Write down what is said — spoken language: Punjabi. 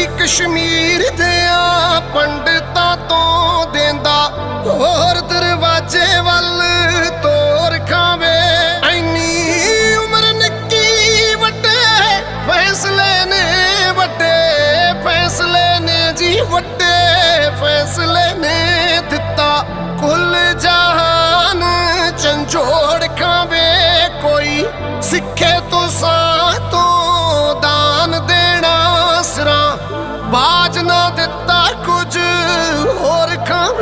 ਭਾਈ ਕਸ਼ਮੀਰ ਦੇ ਆ ਪੰਡਤਾਂ ਤੋਂ ਦਿੰਦਾ, ਹੋਰ ਦਰਵਾਜ਼ੇ ਵੱਲ ਤੋਰ ਖਾਵੇ। ਐਨੀ ਉਮਰ ਨਿੱਕੀ ਵੱਡੇ ਫੈਸਲੇ ਨੇ, ਵੱਡੇ ਫੈਸਲੇ ਨੇ ਜੀ, ਵੱਡੇ ਬਾਜ ਨਾ ਦਿੱਤਾ ਕੁਝ ਹੋਰ ਖਾਵੇਂ।